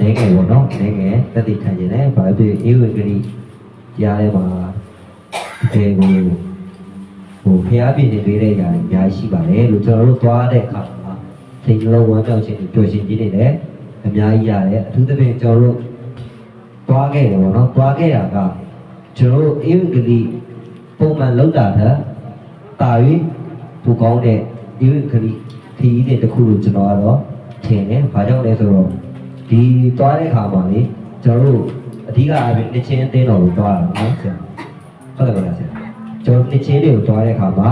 နေငယ်ပေါ့နော်နေငယ်တက်တည်ခံခြင်းနဲ့ဘာဖြစ်အေဝံဂေလိကြားထဲမှာတကယ်ကိုဟိုဖျားပြည့်နေပေးတဲ့ຢာအများကြီးရှိပါတယ်လို့ကျွန်တော်တို့သွားတဲ့အခါမှာစိတ်နှလုံးဝမ်းမြောက်ခြင်းပျော်ရွှင်ခြင်းတွေလည်းအများကြီးရတယ်အထူးသဖြင့်ကျွန်တော်တို့သွားခဲ့တယ်ပေါ့နော်သွားခဲ့တာကကျွန်တော်တို့အေဝံဂေလိပုံမှန်လောက်တာတဲ့တာ၍ဘူကောင်းတဲ့အေဝံဂေလိခရီးတဲ့တစ်ခုလို့ကျွန်တော်ကတော့ထင်တယ်။ဘာကြောင့်လဲဆိုတော့ ဒီသွားတဲ့ခါမှာလေကျွန်တော်တို့အဓိကအပြင်နှစ်ချင်းအသင်းတော်ကိုသွားတာနော်ဆရာ။ဟုတ်တယ်ပါလားဆရာ။ကျွန်တော်နှစ်ချင်းတွေကိုသွားတဲ့ခါမှာ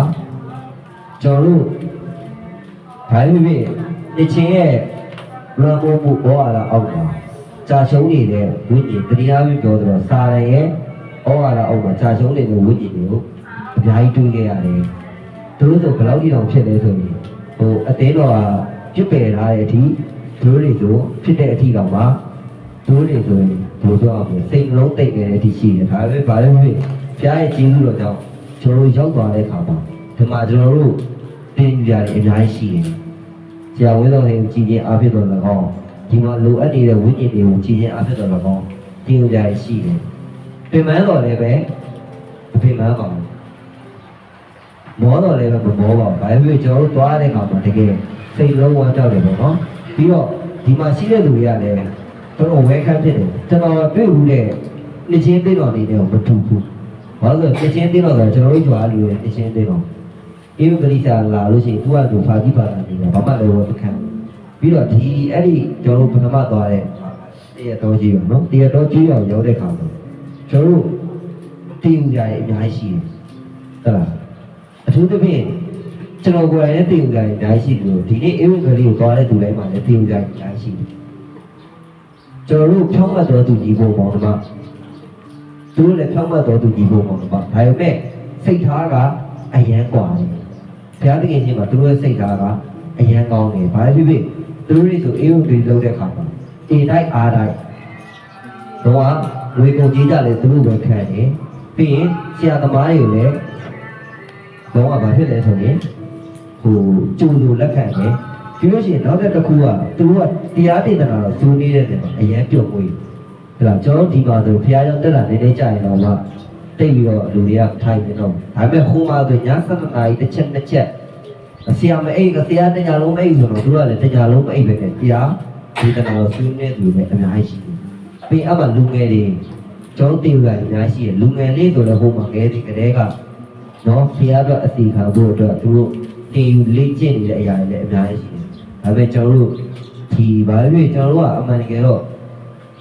ကျွန်တော်တို့ဘာလို့ဖြစ်နှစ်ချင်းရဲ့ရံမိုးမှုဘောရတာအောက်မှာကြာရှုံးနေတဲ့ဝိညာဉ်တရားပြီးပြောတော့စာရရဲ့ဩဝါဒအောက်မှာကြာရှုံးနေတဲ့ဝိညာဉ်တွေကိုအများကြီးတွေးခဲ့ရတယ်။တို့ဆိုဘယ်လောက်ကြီးတောင်ဖြစ်လဲဆိုရင်ဟိုအသေးတော်ကပြစ်ပယ်ထားတဲ့အထိ တို့တွေဆိုဖြစ်တဲ့အထိတောင်မှတို့တွေဆိုရင်ဘယ်လိုပြောအောင်လဲစိတ်နှလုံးတိတ်နေတဲ့အထိရှိတယ်ဒါပဲဘာလဲမဖြစ်ဖျားရဲ့ကျေးဇူးတော်ကြောင့်ကျွန်တော်တို့ရောက်သွားတဲ့အခါမှာဒီမှာကျွန်တော်တို့တင်ပြရတယ်အများကြီးရှိတယ်ဆရာဝင်းတော်ဟင်ကြည်ချင်းအားဖြစ်တော်၎င်းဒီမှာလိုအပ်နေတဲ့ဝိညာဉ်တွေကိုကြည်ချင်းအားဖြစ်တော်၎င်းတင်ပြရရှိတယ်ပြင်ပန်းတော်လည်းပဲအပြင်ပန်းပါဘူးမောတော့လည်းပဲမမောပါဘူး။ဘာဖြစ်လို့ကျွန်တော်တို့သွားတဲ့အခါမှာတကယ်စိတ်လုံးဝကြောက်တယ်ပေါ့နော်။ ပြီးတော့ဒီမှာရှိတဲ့လူတွေကလည်းတော်တော်ဝဲခန့်ဖြစ်တယ်။ကျွန်တော်တွေ့ဘူးတဲ့နှစ်ချင်းသိတော်နေတယ်မတူဘူး။ဘာလို့လဲနှစ်ချင်းသိတော်ဆိုကျွန်တော်တို့ကြွားလူရဲ့နှစ်ချင်းသိတော်။အေဝဂရိစာလာလို့ရှိရင်သူကသူဖာတိပါတာနေတယ်ဘာမှလည်းဝယ်မခံဘူး။ပြီးတော့ဒီအဲ့ဒီကျွန်တော်တို့ပထမသွားတဲ့တရတော်ကြီးပါနော်။တရတော်ကြီးရောက်ရောက်တဲ့ခါမှာကျွန်တော်တို့တည်ယူကြရအများကြီးရှိတယ်။ဟုတ်လား။အထူးသဖြင့် ကျွန်တော်ကိုယ်တိုင်လည်းတည်ယူကြရင်ဓာတ်ရှိတယ်လို့ဒီနေ့အေဝံဂေလိကိုသွားတဲ့သူတိုင်းမှာလည်းတည်ယူကြရင်ဓာတ်ရှိတယ်ကျွန်တော်တို့ဖြောင်းမှတ်တော်သူကြီးဖို့ပေါ့ဒီမှာသူတို့လည်းဖြောင်းမှတ်တော်သူကြီးဖို့ပေါ့ဒီမှာဒါပေမဲ့စိတ်ထားကအယံกว่าတယ်ဘုရားတခင်ချင်းမှာသူတို့ရဲ့စိတ်ထားကအယံကောင်းတယ်ဘာဖြစ်ဖြစ်သူတို့တွေဆိုအေဝံဂေလိလုပ်တဲ့အခါမှာအေတိုင်းအားတိုင်းတော့ဝေကုန်ကြီးကြလည်းသူတို့ပဲခံတယ်ပြီးရင်ဆရာသမားတွေကိုလည်း တော့ဘာဖြစ်လဲဆိုရင် ဟိုကျူလူလက်ခံတယ်ပြီးလို့ရှိရင်နောက်တစ်ခုကသူကတရားဒေသနာတော့ဇူနေတဲ့နေမှာအရင်ပြုတ်ဝေးဒါလားကျွန်တော်ဒီမှာဆိုဘုရားကျောင်းတက်လာနေနေကြရင်တော့မှတိတ်ပြီးတော့လူတွေကထိုင်နေတော့ဒါပေမဲ့ဟိုမှာဆိုည7နာရီတစ်ချက်တစ်ချက်ဆရာမအိတ်ကဆရာတညာလုံးမအိတ်ဆိုတော့သူကလည်းတညာလုံးမအိတ်ပဲနဲ့တရားဒေသနာတော့ဇူနေသူပဲအများကြီးရှိတယ်ပြီးအမှလူငယ်တွေကျောင်းတင်ရအများကြီးရှိတယ်လူငယ်လေးဆိုတော့ဟိုမှာငယ်ဒီကလေးကနော်ဖျားတော့အစီခံဖို့အတွက်သူတို့ တင်ယူလေ့ကျင့်နေတဲ့အရာတွေလည်းအများကြီးရှိတယ်။ဒါပေမဲ့ကျွန်တော်တို့ဒီဘာလို့ကျွန်တော်တို့ကအမှန်တကယ်တော့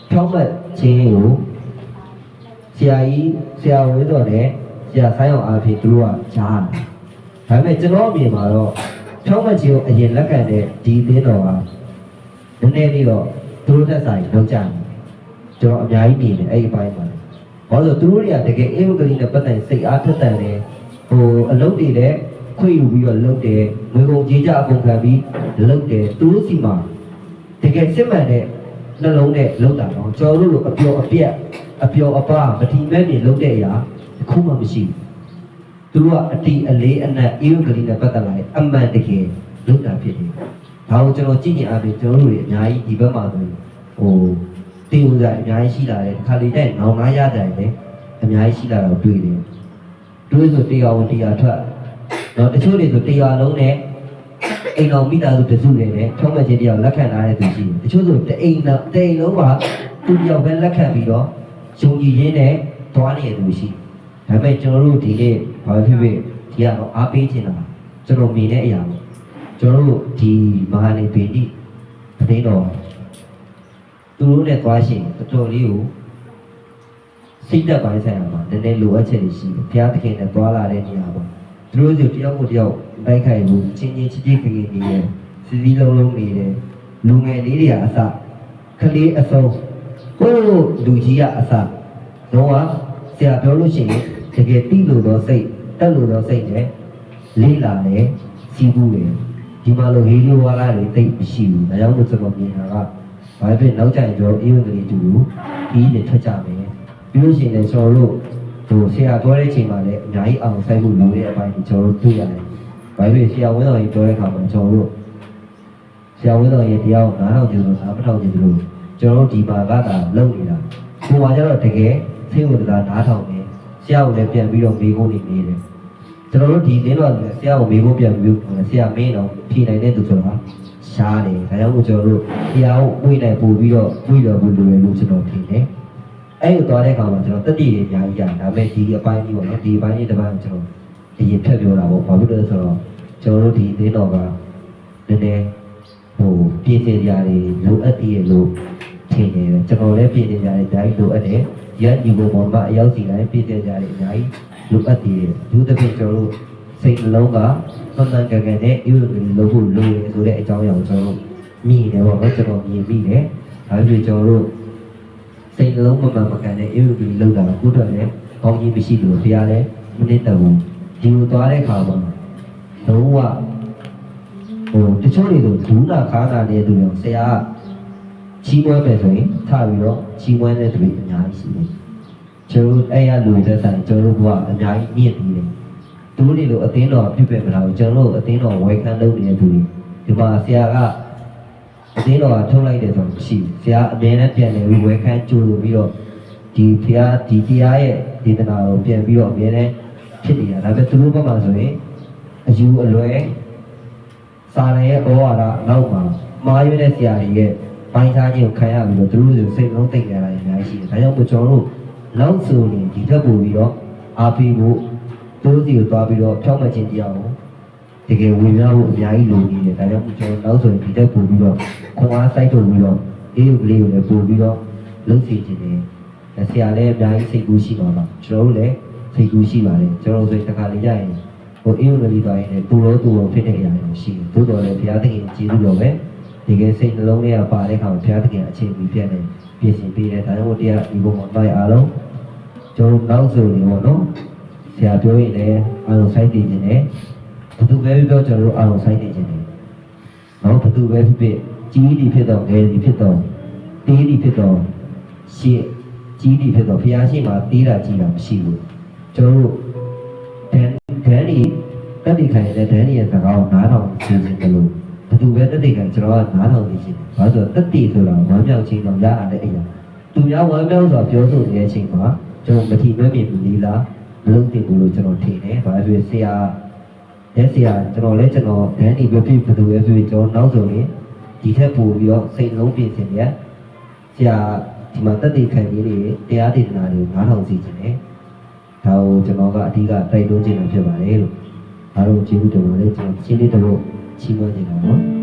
ဖြောင်းမှတ်ခြင်းကိုဆရာကြီးဆရာဝင်းတော်နဲ့ဆရာဆိုင်းအောင်အားဖြင့်သူတို့ကကြားတယ်။ဒါပေမဲ့ကျွန်တော်အမြင်မှာတော့ဖြောင်းမှတ်ခြင်းကိုအရင်လက်ခံတဲ့ဒီအသင်းတော်ကနည်းနည်းလေးတော့သူတို့သက်ဆိုင်လောက်ကြတယ်။ကျွန်တော်အများကြီးမြင်တယ်အဲ့ဒီအပိုင်းမှာ။ဘာလို့လဲသူတို့တွေကတကယ်အေဝဂလိနဲ့ပတ်သက်စိတ်အားထက်သန်တယ်ဟိုအလုပ်တွေလည်း ခွင့်ယူပြီးတော့လုပ်တယ်ငွေကုန်ကြေးကြအကုန်ခံပြီးလုပ်တယ်သူတို့စီမှာတကယ်စစ်မှန်တဲ့နှလုံးနဲ့လုပ်တာတော့ကျွန်တော်တို့လိုအပျော်အပြက်အပျော်အပါမတိမဲ့နေလုပ်တဲ့အရာတစ်ခုမှမရှိဘူးသူတို့ကအတီအလေးအနက်အေးဂလီနဲ့ပတ်သက်လာတဲ့အမှန်တကယ်လုပ်တာဖြစ်တယ်ဒါကိုကျွန်တော်ကြည့်နေအပြင်ကျွန်တော်တို့တွေအများကြီးဒီဘက်မှာဆိုရင်ဟိုတင်ဦးကြအများကြီးရှိလာတယ်ခါလေးတဲ့နောင်နာရကြတယ်လည်းအများကြီးရှိလာတော့တွေ့တယ်တို့ဆိုတရားဝင်တရားထွက် တော့တချို့တွေဆိုတရားလုံးနဲ့အိမ်တော်မိသားစုတစုတွေနဲ့ထုံးမဲ့ခြင်းတရားလက်ခံထားတဲ့သူရှိတယ်တချို့ဆိုတအိမ်လုံးတအိမ်လုံးကသူတယောက်ပဲလက်ခံပြီးတော့ယုံကြည်ရင်းနဲ့သွားနေတဲ့သူရှိဒါပေမဲ့ကျွန်တော်တို့ဒီနေ့ဘာဖြစ်ဖြစ်ဒီကတော့အားပေးခြင်းလားကျွန်တော်မြင်တဲ့အရာပေါ့ကျွန်တော်တို့ဒီမဟာနေပေတိအသိတော်သူတို့နဲ့သွားရှင်တော်တော်လေးကိုစိတ်သက်ပိုင်းဆိုင်ရာမှာနည်းနည်းလိုအပ်ချက်တွေရှိတယ်။ဘုရားသခင်နဲ့တွာလာတဲ့နေရာပေါ့။ သူတို့ဆိုတယောက်ကိုတယောက်တိုက်ခိုက်မှုချင်းချင်းချစ်ချစ်ခင်ခင်နေတယ်။စီစီလုံးလုံးနေတယ်။လူငယ်လေးတွေကအစကလေးအစုံကိုယ်လူကြီးကအစတော့ကဆရာပြောလို့ရှိရင်တကယ်တိလို့တော့စိတ်တက်လို့တော့စိတ်နဲ့လေးလာတယ်စီးဘူးတယ်ဒီမှာလိုဟေးလိုဝါလာတွေတိတ်မရှိဘူး။ဒါကြောင့်လို့ကျွန်တော်မြင်တာကဘာဖြစ်နောက်ကျရင်ကျွန်တော်အေးဝင်ကလေးတူဒီနေထွက်ကြမယ်။ပြီးလို့ရှိရင်လည်းကျွန်တော်တို့ ဟိုဆရာပြောတဲ့အချိန်မှာလည်းအများကြီးအောင်ဆိုင်ဖို့လိုတဲ့အပိုင်းကိုကျွန်တော်တို့တွေ့ရတယ်။ဘာဖြစ်ဆရာဝင်းတော်ကြီးပြောတဲ့အခါမှာကျွန်တော်တို့ဆရာဝင်းတော်ကြီးတရားကိုနားထောင်ကြည့်လို့နားမထောင်ကြည့်လို့ကျွန်တော်တို့ဒီမှာကသာလုံနေတာကိုကကျတော့တကယ်စိတ်ဝင်စားနားထောင်နေဆရာကိုလည်းပြန်ပြီးတော့မေးခွန်းနေနေတယ်ကျွန်တော်တို့ဒီလင်းတော်ဆရာကိုမေးခွန်းပြန်ပြီးဆရာမင်းတော့ဖြေနိုင်တဲ့သူဆိုတာရှားတယ်ဒါကြောင့်မို့ကျွန်တော်တို့ဆရာကိုဝိနိုင်ပို့ပြီးတော့ဝိတော်ဘူးလိုရလို့ကျွန်တော်ထင်တယ် အဲ့ကိုသွားတဲ့အခါမှာကျွန်တော်တက်တည်တွေအများကြီးရတယ်ဒါပေမဲ့ဒီအပိုင်းကြီးပေါ့နော်ဒီအပိုင်းကြီးတစ်ပိုင်းကိုကျွန်တော်အရင်ဖြတ်ပြောတာပေါ့ဘာဖြစ်လို့လဲဆိုတော့ကျွန်တော်တို့ဒီလင်းတော်ကနည်းနည်းဟိုပြည်စင်ကြတွေလိုအပ်သေးတယ်လို့ထင်နေတယ်ကျွန်တော်လည်းပြည်စင်ကြတွေအများကြီးလိုအပ်တယ်ရန်ဒီဘုံပေါ်မှာအရောက်စီတိုင်းပြည်စင်ကြတွေအများကြီးလိုအပ်သေးတယ်ဒီတစ်ပြည့်ကျွန်တော်တို့စိတ်နှလုံးကမှန်မှန်ကန်ကန်နဲ့အယူအဆလုပ်ဖို့လိုတယ်ဆိုတဲ့အကြောင်းအရာကိုကျွန်တော်တို့မြင်တယ်ပေါ့နော်ကျွန်တော်မြင်ပြီးတယ်ဒါပေမဲ့ကျွန်တော်တို့ စိတ်နှလုံးမှန်မှန်မကန်တဲ့အယူအဆလုပ်တာကိုတော့လည်းကောင်းကြီးမရှိလို့ဘုရားလည်းမနစ်တဘူးဒီလိုသွားတဲ့အခါမှာလုံးဝဟိုတချို့တွေဆိုဒူးနာခါနာနေတဲ့သူတွေဆရာကချီးမွမ်းမယ်ဆိုရင်ထပြီးတော့ချီးမွမ်းတဲ့သူတွေအများကြီးရှိတယ်။ကျွန်တော်တို့အဲ့ရလူတဲ့ဆိုင်ကျွန်တော်တို့ကအများကြီးမြင့်ပြီးတယ်။သူတို့တွေလိုအသင်းတော်ပြုတ်ပြမလာဘူးကျွန်တော်တို့အသင်းတော်ဝယ်ခံလုပ်နေတဲ့သူတွေဒီမှာဆရာကအ သင်းတော်ကထုတ်လိုက်တယ်ဆိုတော့မရှိဘူး။ဆရာအမြဲတမ်းပြန်နေပြီးဝယ်ခံကြိုးလို့ပြီးတော့ဒီဖျားဒီတရားရဲ့ဒေသနာကိုပြန်ပြီးတော့အမြဲတမ်းဖြစ်နေတာဒါပေမဲ့သူတို့ဘက်မှာဆိုရင်အယူအလွဲစာရရဲ့ဩဝါဒနောက်မှာမာရွေးတဲ့ဆရာကြီးရဲ့ပိုင်းခြားခြင်းကိုခံရပြီးတော့သူတို့စိတ်လုံးသိမ့်ကြတာအများကြီးရှိတယ်။ဒါကြောင့်မို့ကျွန်တော်တို့နောက်ဆိုရင်ဒီထက်ပိုပြီးတော့အားပေးဖို့သူတို့စီကိုသွားပြီးတော့ဖြောင်းမခြင်းတရားကို တကယ်ဝင်ရဖို့အများကြီးလိုနေတယ်။ဒါကြောင့်မို့ကျွန်တော်နောက်ဆိုရင်ဒီထက်ပိုပြီးတော့ခွန်အားစိုက်ထုတ်ပြီးတော့အေးကလေးကိုလည်းပိုပြီးတော့လုပ်စီခြင်းတယ်။ဆရာလည်းအများကြီးစိတ်ကူးရှိပါပါ။ကျွန်တော်တို့လည်းစိတ်ကူးရှိပါတယ်။ကျွန်တော်တို့ဆိုရင်တစ်ခါလေးကြရင်ဟိုအင်းဦးလေးသွားရင်လည်းပူလို့တူလို့ဖြစ်တဲ့အရာတွေရှိတယ်။သို့တော်လည်းဘုရားသခင်ကျေးဇူးတော်ပဲ။ဒီကစိတ်နှလုံးလေးကပါတဲ့အခါမှာဘုရားသခင်အခြေပြီးပြည့်တယ်ပြင်ဆင်ပေးတယ်။ဒါကြောင့်တရားဒီဘုံမှာတွားရအောင်လုံးကျွန်တော်နောက်ဆိုနေပေါ့နော်။ဆရာပြောရင်လည်းအာရုံစိုက်တည်ခြင်းနဲ့ ဘသူပဲပြောကျွန်တော်တို့အာရုံစိုက်တည်ခြင်းနဲ့နော်ဘသူပဲဖြစ်ဖြစ်ကြီးဒီဖြစ်တော့ငယ်ဒီဖြစ်တော့တေးဒီဖြစ်တော့ရှေ့ကြီးဒီဖြစ်တော့ဘုရားရှိခိုးတေးတာကြီးတာမရှိဘူး။ကျွန်တော်တို့ဒန်ဒန်ဒီတက်တိခိုင်တဲ့ဒန်ဒီရဲ့စကားကိုနားထောင်ခြင်းတယ်လို့ဘယ်သူပဲတက်တိခိုင်ကျွန်တော်ကနားထောင်နေခြင်းဘာလို့ဆိုတော့တက်တိဆိုတာဝမ်းမြောက်ခြင်းတော့ရရတဲ့အရာသူများဝမ်းမြောက်စွာပြောဆိုနေတဲ့အချိန်မှာကျွန်တော်မထီမဲ့မြင်ဘူးလေလားမလုံးတင်ဘူးလို့ကျွန်တော်ထင်တယ်ဘာဖြစ်ဆရာ ရဲ့ဆရာကျွန်တော်လည်းကျွန်တော်ဒန်ဒီပဲဖြစ်ဘယ်သူပဲဖြစ်ကျွန်တော်နောက်ဆိုရင်ဒီထက်ပိုပြီးတော့စိတ်လုံးပြင်ဆင်ရဆရာဒီမှာတက်တိခိုင်ကြီးတွေတရားဒေသနာတွေကိုနားထောင်စီခြင်းတယ်ဒါကိုကျွန်တော်ကအဓိကတိုက်တွန်းခြင်းဖြစ်ပါတယ်လို့အားလုံးကျေးဇူးတင်ပါတယ်ကျွန်တော်ရှင်းလေးတော့ချီးမွမ်းနေတာပါ